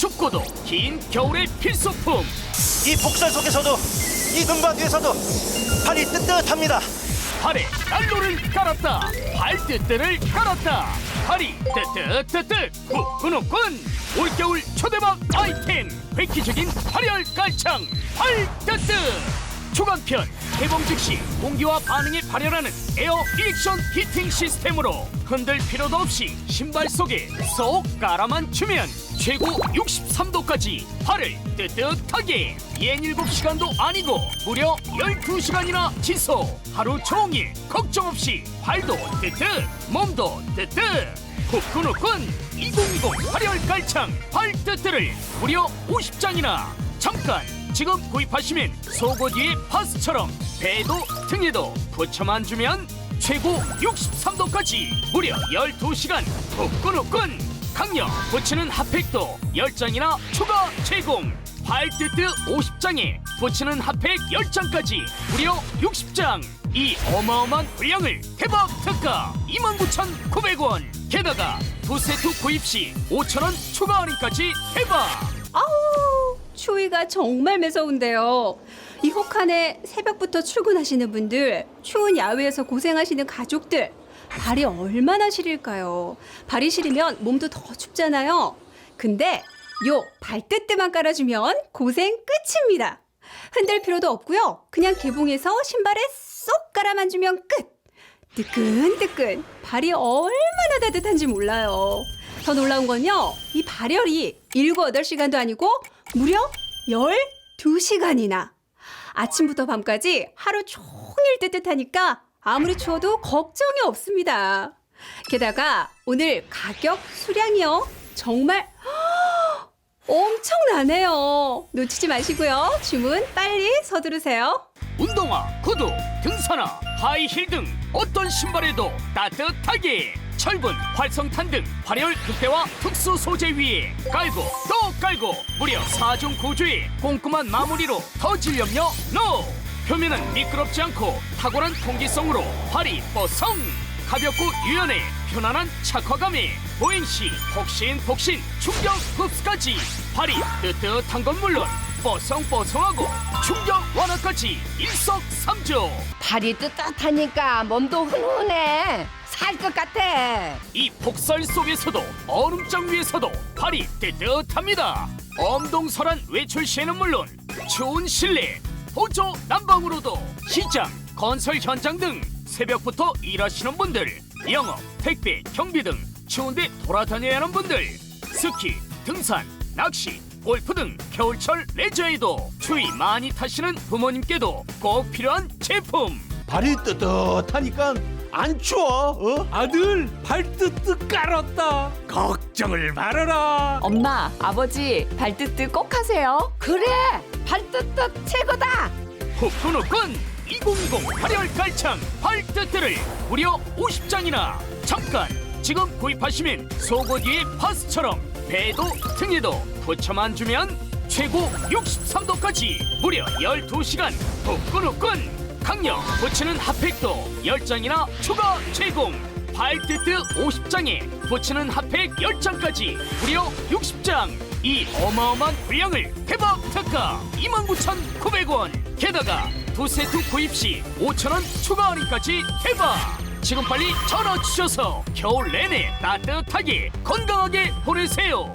춥고도 긴 겨울의 필수품. 이 복살 속에서도 이 눈밭 위에서도 발이 뜨뜻합니다. 발에 난로를 깔았다. 발뜨뜨를 깔았다. 발이 뜨뜻뜨뜻 후끈후끈 올겨울 초대박 아이템 획기적인 발열 깔창. 발뜨뜨 초강편 개봉 즉시 공기와 반응에 발열하는 에어 리액션 히팅 시스템으로 흔들 필요도 없이 신발 속에 쏙 깔아만 주면 최고 63도까지 발을 뜨뜻하게 옌 7시간도 아니고 무려 12시간이나 지속. 하루 종일 걱정 없이 발도 뜨뜻 몸도 뜨뜻. 후끈후끈 2020 발열 깔창 발뜨뜨를 무려 50장이나 잠깐 지금 구입하시면 위에 파스처럼 배도 등에도 붙여만 주면 최고 63도까지 무려 12시간 후끈후끈 강력 붙이는 핫팩도 10장이나 추가 제공. 발뜨뜨 50장에 붙이는 핫팩 10장까지 무려 60장. 이 어마어마한 분량을 대박 특가 29,900원. 게다가 두 세트 구입 시 5,000원 추가 할인까지 대박 추위가 정말 매서운데요. 이 혹한에 새벽부터 출근하시는 분들, 추운 야외에서 고생하시는 가족들, 발이 얼마나 시릴까요? 발이 시리면 몸도 더 춥잖아요. 근데 요 발뜨뜨만 깔아주면 고생 끝입니다. 흔들 필요도 없고요. 그냥 개봉해서 신발에 쏙 깔아만 주면 끝. 뜨끈뜨끈 발이 얼마나 따뜻한지 몰라요. 더 놀라운 건요. 이 발열이 7, 8시간도 아니고 무려 12시간이나. 아침부터 밤까지 하루 종일 뜨뜻하니까 아무리 추워도 걱정이 없습니다. 게다가 오늘 가격 수량이요. 정말 엄청나네요. 놓치지 마시고요. 주문 빨리 서두르세요. 운동화, 구두, 등산화, 하이힐 등 어떤 신발에도 따뜻하게 철분, 활성탄 등 발열 극대화 특수 소재 위에 깔고 또 깔고 무려 4중 구조의 꼼꼼한 마무리로 더 질염료 노! 표면은 미끄럽지 않고 탁월한 통기성으로 발이 뽀송! 가볍고 유연해 편안한 착화감에 보행시 폭신폭신 충격 흡수까지 발이 뜨뜻한 건 물론 뽀송뽀송하고 충격 완화까지 일석삼조 발이 뜨뜻하니까 몸도 훈훈해. 살것 같아. 이 폭설 속에서도 얼음장 위에서도 발이 뜨뜻합니다 엄동설한 외출 시에는 물론 추운 실내 보조 난방으로도 시장 건설 현장 등 새벽부터 일하시는 분들 영업 택배 경비 등 추운데 돌아다녀야 하는 분들 스키 등산 낚시 골프 등 겨울철 레저에도 추위 많이 타시는 부모님께도 꼭 필요한 제품 발이 뜨뜻하니까 안 추워. 어? 아들 발뜨뜨 깔았다 걱정을 말아라 엄마, 아버지 발뜨뜨 꼭 하세요. 그래. 발뜨뜻 최고다. 후끈후끈 2020 발열 깔창 발뜨뜨를 무려 50장이나 잠깐 지금 구입하시면 속옷 위에 파스처럼 배도 등에도 붙여만 주면 최고 63도까지 무려 12시간 후끈후끈 강력 붙이는 핫팩도 10장이나 추가 제공. 발뜨뜨 50장에 붙이는 핫팩 10장까지 무려 60장. 이 어마어마한 분량을 대박 특가 29,900원. 게다가 두 세트 구입 시 5,000원 추가 할인까지 대박. 지금 빨리 전화 주셔서 겨울 내내 따뜻하게 건강하게 보내세요